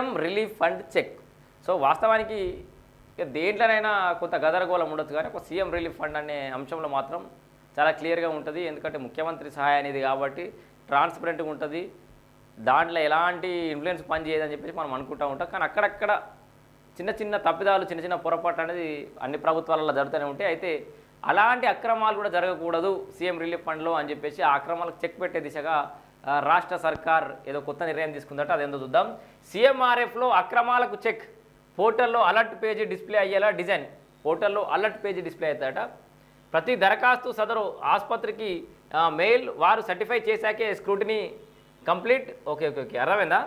CM relief fund cheque. So వాస్తవానికి దేంట్లోనైనా కొంత గదరగోళం ఉండొచ్చు కానీ ఒక సీఎం రిలీఫ్ ఫండ్ అనే అంశంలో మాత్రం చాలా క్లియర్గా ఉంటుంది. ఎందుకంటే ముఖ్యమంత్రి సహాయ అనేది కాబట్టి ట్రాన్స్పరెంట్గా ఉంటుంది. దాంట్లో ఎలాంటి ఇన్ఫ్లుయెన్స్ పనిచేయదని చెప్పేసి మనం అనుకుంటూ ఉంటాం. కానీ అక్కడక్కడ చిన్న చిన్న తప్పిదాలు చిన్న చిన్న పొరపాటు అనేది అన్ని ప్రభుత్వాలలో జరుగుతూనే ఉంటాయి. అయితే అలాంటి అక్రమాలు కూడా జరగకూడదు సీఎం రిలీఫ్ ఫండ్లో అని చెప్పేసి ఆ అక్రమాలకు చెక్ పెట్టే దిశగా రాష్ట్ర సర్కార్ ఏదో కొత్త నిర్ణయం తీసుకుందట అదేందో చూద్దాం. సీఎంఆర్ఎఫ్లో అక్రమాలకు చెక్. పోర్టల్లో అలర్ట్ పేజీ డిస్ప్లే అయ్యేలా డిజైన్. పోర్టల్లో అలర్ట్ పేజీ డిస్ప్లే అవుతాయట. ప్రతి దరఖాస్తు సదరు ఆసుపత్రికి మెయిల్ వారు certify చేశాకే scrutiny complete. Okay okay okay. అర్థమైందా?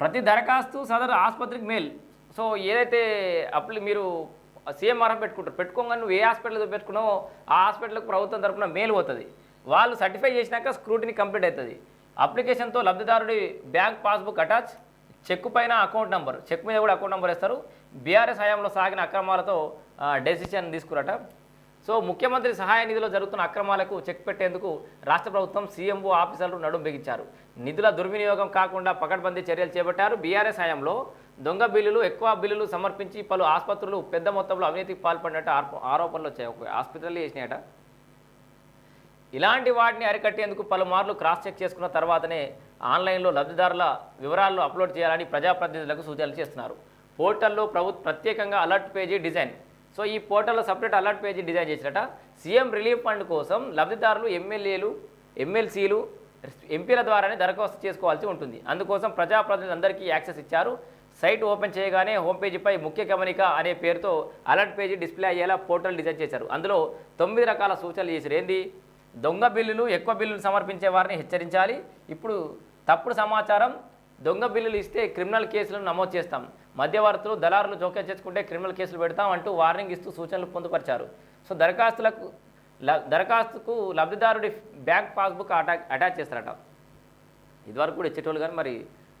ప్రతి దరఖాస్తు సదరు ఆసుపత్రికి మెయిల్. సో ఏదైతే అప్లి మీరు సీఎంఆర్ఎఫ్ పెట్టుకుంటారు పెట్టుకోగానే నువ్వు ఏ హాస్పిటల్ పెట్టుకున్నావో ఆ హాస్పిటల్కి ప్రభుత్వం తరపున మెయిల్ పోతుంది. వాళ్ళు సర్టిఫై చేసినాక స్క్రూటినీ కంప్లీట్ అవుతుంది. అప్లికేషన్తో లబ్ధిదారుడి బ్యాంక్ పాస్బుక్ అటాచ్ చెక్ పైన అకౌంట్ నెంబర్ చెక్ మీద కూడా అకౌంట్ నెంబర్ ఇస్తారు బీఆర్ఎస్ హయాంలో సాగిన అక్రమాలతో డెసిషన్ తీసుకురట. సో ముఖ్యమంత్రి సహాయ నిధిలో జరుగుతున్న అక్రమాలకు చెక్ పెట్టేందుకు రాష్ట్ర ప్రభుత్వం సీఎంఓ ఆఫీసర్లు నడుం బిగించారు. నిధుల దుర్వినియోగం కాకుండా పకడ్బందీ చర్యలు చేపట్టారు. బీఆర్ఎస్ హయాంలో దొంగ బిల్లులు ఎక్కువ బిల్లులు సమర్పించి పలు ఆసుపత్రులు పెద్ద మొత్తంలో అవినీతికి పాల్పడినట్టు ఆరోపణలు వచ్చాయి. ఒక హాస్పిటల్ చేసినాయట ఇలాంటి వాటిని అరికట్టేందుకు పలుమార్లు క్రాస్ చెక్ చేసుకున్న తర్వాతనే ఆన్లైన్లో లబ్ధిదారుల వివరాలను అప్లోడ్ చేయాలని ప్రజాప్రతినిధులకు సూచనలు చేస్తున్నారు. పోర్టల్లో ప్రభుత్వ ప్రత్యేకంగా అలర్ట్ పేజీ డిజైన్. సో ఈ పోర్టల్లో సపరేట్ అలర్ట్ పేజీ డిజైన్ చేసినట సీఎం రిలీఫ్ ఫండ్ కోసం లబ్ధిదారులు ఎమ్మెల్యేలు ఎమ్మెల్సీలు ఎంపీల ద్వారానే దరఖాస్తు చేసుకోవాల్సి ఉంటుంది. అందుకోసం ప్రజాప్రతినిధులందరికీ యాక్సెస్ ఇచ్చారు. సైట్ ఓపెన్ చేయగానే హోమ్ పేజీపై ముఖ్య గమనిక అనే పేరుతో అలర్ట్ పేజీ డిస్ప్లే అయ్యేలా పోర్టల్ డిజైన్ చేశారు. అందులో తొమ్మిది రకాల సూచనలు చేశారు ఏంది? దొంగ బిల్లులు ఎక్కువ బిల్లులు సమర్పించే వారిని హెచ్చరించాలి. ఇప్పుడు తప్పుడు సమాచారం దొంగ బిల్లులు ఇస్తే క్రిమినల్ కేసులను నమోదు చేస్తాం. మధ్యవర్తులు దళారులు జోక్యం చేసుకుంటే క్రిమినల్ కేసులు పెడతాం అంటూ వార్నింగ్ ఇస్తూ సూచనలు పొందుపరిచారు. సో దరఖాస్తులకు దరఖాస్తుకు లబ్ధిదారుడి బ్యాంక్ పాస్బుక్ అటాచ్ అటాచ్ చేస్తారట. ఇదివరకు కూడా ఇచ్చేటోళ్ళు కానీ మరి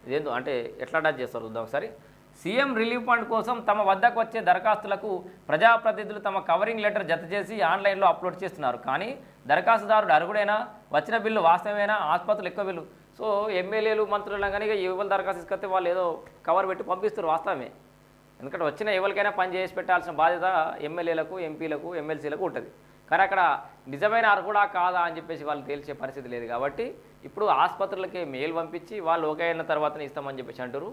ఇదేందో అంటే ఎట్లా అటాచ్ చేస్తారు? చూద్దాం ఒకసారి. సీఎం రిలీఫ్ ఫండ్ కోసం తమ వద్దకు వచ్చే దరఖాస్తులకు ప్రజాప్రతినిధులు తమ కవరింగ్ లెటర్ జత చేసి ఆన్లైన్లో అప్లోడ్ చేస్తున్నారు. కానీ దరఖాస్తుదారుడు అర్హుడైనా? వచ్చిన బిల్లు వాస్తవమేనా? ఆసుపత్రులు ఎక్కువ బిల్లు. సో ఎమ్మెల్యేలు మంత్రులు కానీ ఇక ఎవరు దరఖాస్తు తీసుకొస్తే వాళ్ళు ఏదో కవర్ పెట్టి పంపిస్తారు వాస్తవమే. ఎందుకంటే వచ్చిన ఎవరికైనా పని చేసి పెట్టాల్సిన బాధ్యత ఎమ్మెల్యేలకు ఎంపీలకు ఎమ్మెల్సీలకు ఉంటుంది. కానీ అక్కడ నిజమైన అర్హుడా కాదా అని చెప్పేసి వాళ్ళు తేల్చే పరిస్థితి లేదు కాబట్టి ఇప్పుడు ఆసుపత్రులకి మెయిల్ పంపించి వాళ్ళు ఓకే అయిన తర్వాతనే ఇస్తామని చెప్పేసి అంటారు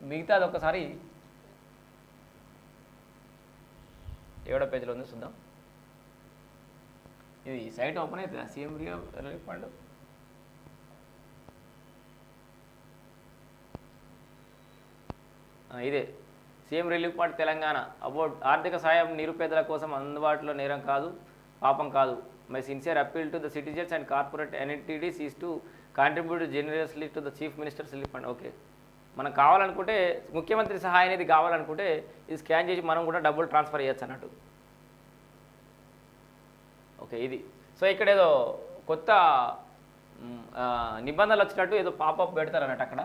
మిగతాది ఒకసారి ఏడో పేజీలో ఉంది చూద్దాం. ఇది సైట్ ఓపెన్ అవుతుందా సీఎం రిలీఫ్ ఫండ్? ఇదే. CM relief fund Telangana. About ఆర్థిక సాయం నిరుపేదల కోసం అందుబాటులో నేరం కాదు పాపం కాదు. My sincere appeal to the citizens and corporate entities is to contribute generously to the chief minister's relief fund. Okay. మనం కావాలనుకుంటే ముఖ్యమంత్రి సహాయం అనేది కావాలనుకుంటే ఇది స్కాన్ చేసి మనం కూడా డబ్బులు ట్రాన్స్ఫర్ చేయొచ్చు అన్నట్టు. ఓకే ఇది. సో ఇక్కడ ఏదో కొత్త నిబంధనలు వచ్చినట్టు ఏదో పాపప్ పెడతారు అన్నట్టు అక్కడ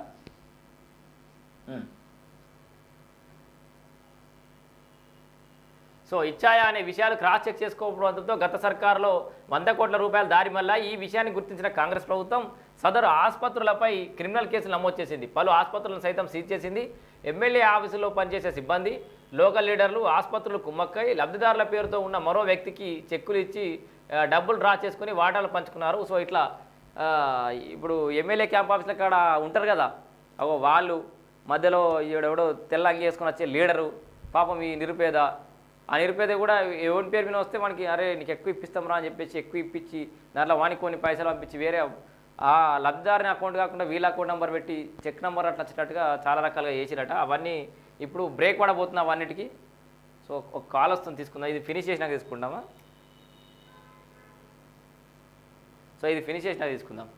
సో ఇచ్చాయా అనే విషయాలు క్రాస్ చెక్ చేసుకోకపోవడంతో గత సర్కారులో వంద కోట్ల రూపాయల దారి మళ్ళా ఈ విషయాన్ని గుర్తించిన కాంగ్రెస్ ప్రభుత్వం సదరు ఆసుపత్రులపై క్రిమినల్ కేసులు నమోదు చేసింది. పలు ఆసుపత్రులను సైతం సీజ్ చేసింది. ఎమ్మెల్యే ఆఫీసులో పనిచేసే సిబ్బంది లోకల్ లీడర్లు ఆసుపత్రులు కుమ్మక్కై లబ్ధిదారుల పేరుతో ఉన్న మరో వ్యక్తికి చెక్కులు ఇచ్చి డబ్బులు డ్రా చేసుకుని వాటాలు పంచుకున్నారు. సో ఇట్లా ఇప్పుడు ఎమ్మెల్యే క్యాంప్ ఆఫీసుల కాడ ఉంటారు కదా. అగో వాళ్ళు మధ్యలో ఎవడెవడో తెల్ల అంగి వేసుకొని వచ్చే లీడరు పాపం ఈ నిరుపేద. ఆ నిరుపేద కూడా ఎవరి పేరు మీద వస్తే మనకి అరే నీకు ఎక్కువ ఇప్పిస్తాం రా అని చెప్పేసి ఎక్కువ ఇప్పించి దాంట్లో వానికి కొన్ని పైసలు పంపించి వేరే ఆ లబ్ధిదారుని అకౌంట్ కాకుండా వీళ్ళ అకౌంట్ నెంబర్ పెట్టి చెక్ నెంబర్ అట్లా వచ్చినట్టుగా చాలా రకాలుగా చేసిరట. అవన్నీ ఇప్పుడు బ్రేక్ పడబోతున్నా అవన్నిటికీ సో ఒక కాల్ వస్తుంది తీసుకుందాం. ఇది ఫినిష్ చేసినాక తీసుకుందామా సో ఇది ఫినిష్ చేసినాక తీసుకుందాం.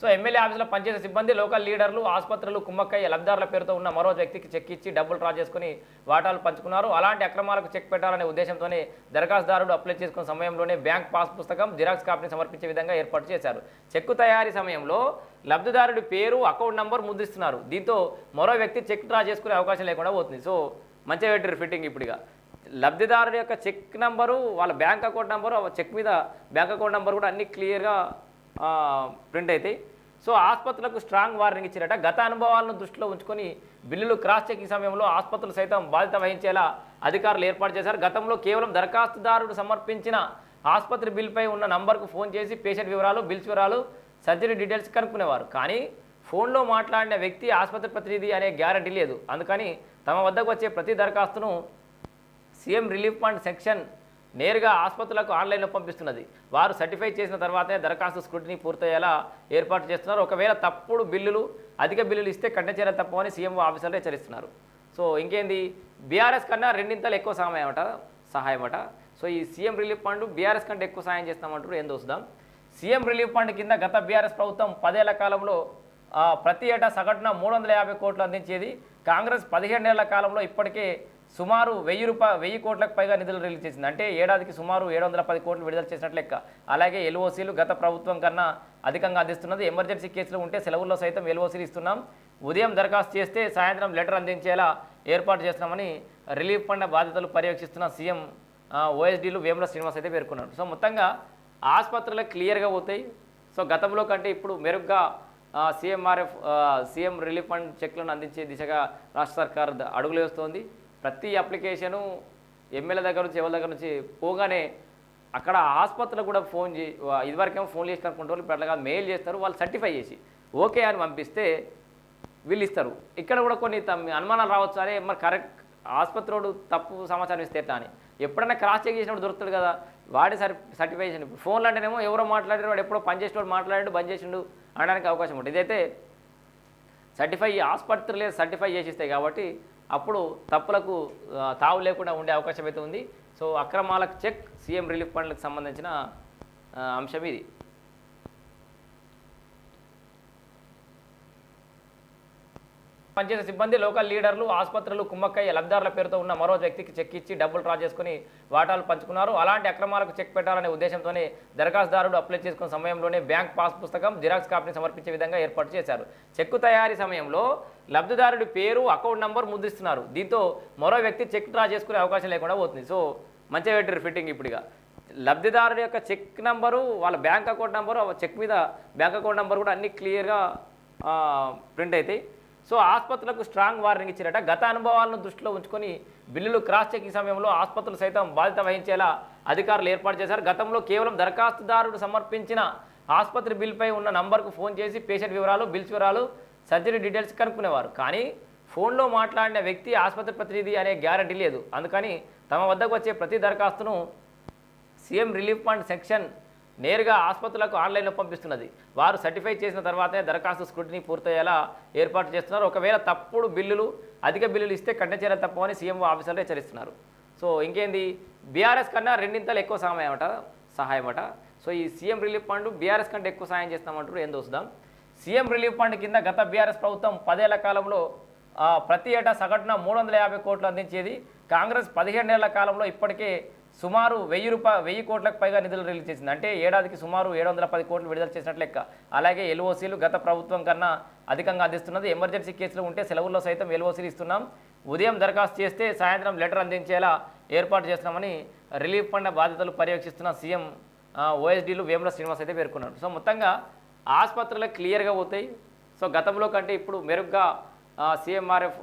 సో ఎమ్మెల్యే ఆఫీసులో పనిచేసే సిబ్బంది లోకల్ లీడర్లు ఆసుపత్రులు కుమ్మక్కయ్య లబ్ధిదారుల పేరుతో ఉన్న మరో వ్యక్తికి చెక్ ఇచ్చి డబ్బులు డ్రా చేసుకుని వాటాలు పంచుకున్నారు. అలాంటి అక్రమాలకు చెక్ పెట్టాలనే ఉద్దేశంతోనే దరఖాస్తుదారుడు అప్లై చేసుకున్న సమయంలోనే బ్యాంక్ పాస్ పుస్తకం జిరాక్స్ కాపీని సమర్పించే విధంగా ఏర్పాటు చేశారు. చెక్కు తయారీ సమయంలో లబ్ధిదారుడి పేరు అకౌంట్ నంబర్ ముద్రిస్తున్నారు. దీంతో మరో వ్యక్తి చెక్ డ్రా చేసుకునే అవకాశం లేకుండా పోతుంది. సో మంచిగా పెట్టారు ఫిట్టింగ్ ఇప్పుడుగా లబ్ధిదారుడి యొక్క చెక్ నంబరు వాళ్ళ బ్యాంక్ అకౌంట్ నెంబరు ఆ చెక్ మీద బ్యాంక్ అకౌంట్ నెంబర్ కూడా అన్ని క్లియర్గా ప్రింట్ అవుతాయి సో ఆసుపత్రులకు స్ట్రాంగ్ వార్నింగ్ ఇచ్చారట. గత అనుభవాలను దృష్టిలో ఉంచుకొని బిల్లులు క్రాస్ చెకింగ్ సమయంలో ఆసుపత్రులు సైతం బాధ్యత వహించేలా అధికారులు ఏర్పాటు చేశారు. గతంలో కేవలం దరఖాస్తుదారుడు సమర్పించిన ఆసుపత్రి బిల్పై ఉన్న నంబర్కు ఫోన్ చేసి పేషెంట్ వివరాలు బిల్స్ వివరాలు సర్జరీ డీటెయిల్స్ కనుక్కునేవారు. కానీ ఫోన్లో మాట్లాడిన వ్యక్తి ఆసుపత్రి ప్రతినిధి అనే గ్యారంటీ లేదు. అందుకని తమ వద్దకు వచ్చే ప్రతి దరఖాస్తును సీఎం రిలీఫ్ ఫండ్ సెక్షన్ నేరుగా ఆసుపత్రులకు ఆన్లైన్లో పంపిస్తున్నది. వారు సర్టిఫై చేసిన తర్వాతే దరఖాస్తు స్క్రూటినీ పూర్తయ్యేలా ఏర్పాటు చేస్తున్నారు. ఒకవేళ తప్పుడు బిల్లులు అధిక బిల్లులు ఇస్తే కఠిన చర్య తప్పవని సీఎం ఆఫీసర్లు హెచ్చరిస్తున్నారు. సో ఇంకేంది? బీఆర్ఎస్ కన్నా రెండింతలు ఎక్కువ సమయం అట సహాయం అట. సో ఈ సీఎం రిలీఫ్ ఫండ్ బీఆర్ఎస్ కంటే ఎక్కువ సాయం చేస్తామంటారు ఏం చూద్దాం సీఎం రిలీఫ్ ఫండ్ కింద గత బీఆర్ఎస్ ప్రభుత్వం పదేళ్ళ కాలంలో ప్రతి ఏటా సగటున మూడు వందల యాభై కోట్లు అందించేది. కాంగ్రెస్ పదిహేనేళ్ళ కాలంలో ఇప్పటికే సుమారు వెయ్యి రూపాయ వెయ్యి కోట్లకు పైగా నిధులు రిలీజ్ చేసింది. అంటే ఏడాదికి సుమారు ఏడు వందల పది కోట్లు విడుదల చేసినట్లు లెక్క. అలాగే ఎల్ఓసీలు గత ప్రభుత్వం కన్నా అధికంగా అందిస్తున్నది. ఎమర్జెన్సీ కేసులు ఉంటే సెలవుల్లో సైతం ఎల్ఓసీలు ఇస్తున్నాం. ఉదయం దరఖాస్తు చేస్తే సాయంత్రం లెటర్ అందించేలా ఏర్పాటు చేస్తున్నామని రిలీఫ్ ఫండ్ బాధ్యతలు పర్యవేక్షిస్తున్న సీఎం ఓఎస్డీలు వేముల శ్రీనివాస్ అయితే పేర్కొన్నారు. సో మొత్తంగా ఆసుపత్రులకు క్లియర్గా పోతాయి. సో గతంలో కంటే ఇప్పుడు మెరుగ్గా సీఎంఆర్ఎఫ్ సీఎం రిలీఫ్ ఫండ్ చెక్లను అందించే దిశగా రాష్ట్ర సర్కార్ అడుగులు వేస్తోంది. ప్రతి అప్లికేషను ఎమ్మెల్యే దగ్గర నుంచి ఎవరి దగ్గర నుంచి పోగానే అక్కడ ఆసుపత్రులకు కూడా ఫోన్ చే ఇదివరకేమో ఫోన్ చేసి కనుక్కుంటారు ఇప్పుడు మెయిల్ చేస్తారు వాళ్ళు సర్టిఫై చేసి ఓకే అని పంపిస్తే వీళ్ళు ఇస్తారు. ఇక్కడ కూడా కొన్ని తమ్- అనుమానాలు రావచ్చు. అరే మరి కరెక్ట్ ఆసుపత్రిలోడు తప్పు సమాచారం ఇస్తే అని. ఎప్పుడైనా క్రాస్ చెక్ చేసినప్పుడు దొరుకుతాడు కదా వాడి సర్ సర్టిఫికేషన్. ఇప్పుడు ఫోన్లు అంటేనేమో ఎవరో మాట్లాడారు వాడు ఎప్పుడో పనిచేసేవాడు మాట్లాడాడు బంద్ చేసిండు అనడానికి అవకాశం ఉంటుంది. ఇదైతే సర్టిఫై ఆసుపత్రులే సర్టిఫై చేసిస్తాయి కాబట్టి అప్పుడు తప్పులకు తావు లేకుండా ఉండే అవకాశం అయితే ఉంది. సో అక్రమాలకు చెక్ సీఎం రిలీఫ్ ఫండ్లకు సంబంధించిన అంశం ఇది. పనిచేసే సిబ్బంది లోకల్ లీడర్లు ఆసుపత్రులు కుమ్మక్కయ్య లబ్ధారుల పేరుతో ఉన్న మరో వ్యక్తికి చెక్ ఇచ్చి డబ్బులు డ్రా చేసుకుని వాటాలు పంచుకున్నారు. అలాంటి అక్రమాలకు చెక్ పెట్టాలనే ఉద్దేశంతోనే దరఖాస్తుదారుడు అప్లై చేసుకున్న సమయంలోనే బ్యాంక్ పాస్ పుస్తకం జిరాక్స్ కాపీని సమర్పించే విధంగా ఏర్పాటు చేశారు. చెక్కు తయారీ సమయంలో లబ్ధిదారుడి పేరు అకౌంట్ నంబర్ ముద్రిస్తున్నారు. దీంతో మరో వ్యక్తి చెక్ డ్రా చేసుకునే అవకాశం లేకుండా పోతుంది. సో మంచిగా పెట్టారు ఫిట్టింగ్ ఇప్పుడుగా లబ్ధిదారుడి యొక్క చెక్ నంబరు వాళ్ళ బ్యాంక్ అకౌంట్ నంబరు చెక్ మీద బ్యాంక్ అకౌంట్ నంబర్ కూడా అన్ని క్లియర్గా ప్రింట్ అవుతాయి సో ఆసుపత్రులకు స్ట్రాంగ్ వార్నింగ్ ఇచ్చారట. గత అనుభవాలను దృష్టిలో ఉంచుకొని బిల్లులు క్రాస్ చెకింగ్ సమయంలో ఆసుపత్రులు సైతం బాధ్యత వహించేలా అధికారులు ఏర్పాటు చేశారు. గతంలో కేవలం దరఖాస్తుదారుడు సమర్పించిన ఆసుపత్రి బిల్పై ఉన్న నంబర్కు ఫోన్ చేసి పేషెంట్ వివరాలు బిల్స్ వివరాలు సర్జరీ డీటెయిల్స్ కనుక్కునేవారు. కానీ ఫోన్లో మాట్లాడిన వ్యక్తి ఆసుపత్రి ప్రతినిధి అనే గ్యారంటీ లేదు. అందుకని తమ వద్దకు వచ్చే ప్రతి దరఖాస్తును సీఎం రిలీఫ్ ఫండ్ సెక్షన్ నేరుగా ఆసుపత్రులకు ఆన్లైన్లో పంపిస్తున్నది. వారు సర్టిఫై చేసిన తర్వాతే దరఖాస్తు స్క్రూటినీ పూర్తయ్యేలా ఏర్పాటు చేస్తున్నారు. ఒకవేళ తప్పుడు బిల్లులు అధిక బిల్లులు ఇస్తే కఠిన చర్య తప్పమని సీఎం ఆఫీసర్లు హెచ్చరిస్తున్నారు. సో ఇంకేంది? బీఆర్ఎస్ కన్నా రెండింతలు ఎక్కువ సమయం అట సహాయం అట. సో ఈ సీఎం రిలీఫ్ ఫండ్ బీఆర్ఎస్ కంటే ఎక్కువ సాయం చేస్తామంటారు ఏం చూద్దాం సీఎం రిలీఫ్ ఫండ్ కింద గత బీఆర్ఎస్ ప్రభుత్వం పదేళ్ళ కాలంలో ప్రతి ఏటా సగటున మూడు వందల యాభై కోట్లు అందించేది. కాంగ్రెస్ పదిహేనేళ్ళ కాలంలో ఇప్పటికే సుమారు వెయ్యి రూపాయ వెయ్యి కోట్లకు పైగా నిధులు రిలీజ్ చేసింది. అంటే ఏడాదికి సుమారు ఏడు వందల పది కోట్లు విడుదల చేసినట్లు లెక్క. అలాగే ఎల్ఓసీలు గత ప్రభుత్వం కన్నా అధికంగా అందిస్తున్నది. ఎమర్జెన్సీ కేసులు ఉంటే సెలవుల్లో సైతం ఎల్ఓసీలు ఇస్తున్నాం. ఉదయం దరఖాస్తు చేస్తే సాయంత్రం లెటర్ అందించేలా ఏర్పాటు చేస్తున్నామని రిలీఫ్ ఫండ్ బాధ్యతలు పర్యవేక్షిస్తున్న సీఎం ఓఎస్డీలు వేముల శ్రీనివాస్ అయితే పేర్కొన్నారు. సో మొత్తంగా ఆసుపత్రులకు క్లియర్గా పోతాయి. సో గతంలో కంటే ఇప్పుడు మెరుగ్గా సీఎంఆర్ఎఫ్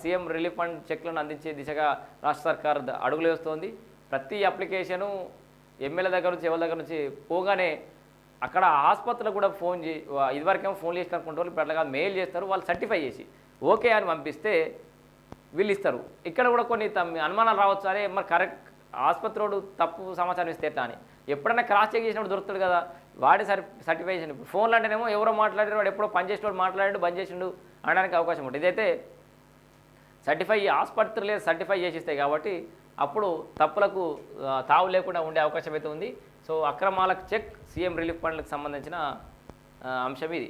సీఎం రిలీఫ్ ఫండ్ చెక్లను అందించే దిశగా రాష్ట్ర సర్కార్ అడుగులు వేస్తోంది. ప్రతి అప్లికేషను ఎమ్మెల్యే దగ్గర నుంచి ఎవరి దగ్గర నుంచి పోగానే అక్కడ ఆసుపత్రులు కూడా ఫోన్ చే ఇదివరకేమో ఫోన్ చేసి కనుక్కుంటారు ఇప్పుడు పెట్టగా మెయిల్ చేస్తారు వాళ్ళు సర్టిఫై చేసి ఓకే అని పంపిస్తే వీళ్ళు ఇస్తారు. ఇక్కడ కూడా కొన్ని అనుమానాలు రావచ్చు అరే మరి కరెక్ట్ ఆసుపత్రిలోడు తప్పు సమాచారం ఇస్తే అని. ఎప్పుడైనా క్రాస్ చెక్ చేసినప్పుడు దొరుకుతాడు కదా వాడి సర్ సర్టిఫై చేసిన ఇప్పుడు ఫోన్లు అంటేనేమో ఎవరో మాట్లాడారు వాడు ఎప్పుడో పని మాట్లాడాడు బంద్ చేసిండు అనడానికి అవకాశం ఉంటుంది. ఇదైతే సర్టిఫై ఆసుపత్రులే సర్టిఫై చేసిస్తాయి కాబట్టి అప్పుడు తప్పులకు తావు లేకుండా ఉండే అవకాశం అయితే ఉంది. సో అక్రమాలకు చెక్ సీఎం రిలీఫ్ ఫండ్లకు సంబంధించిన అంశం ఇది.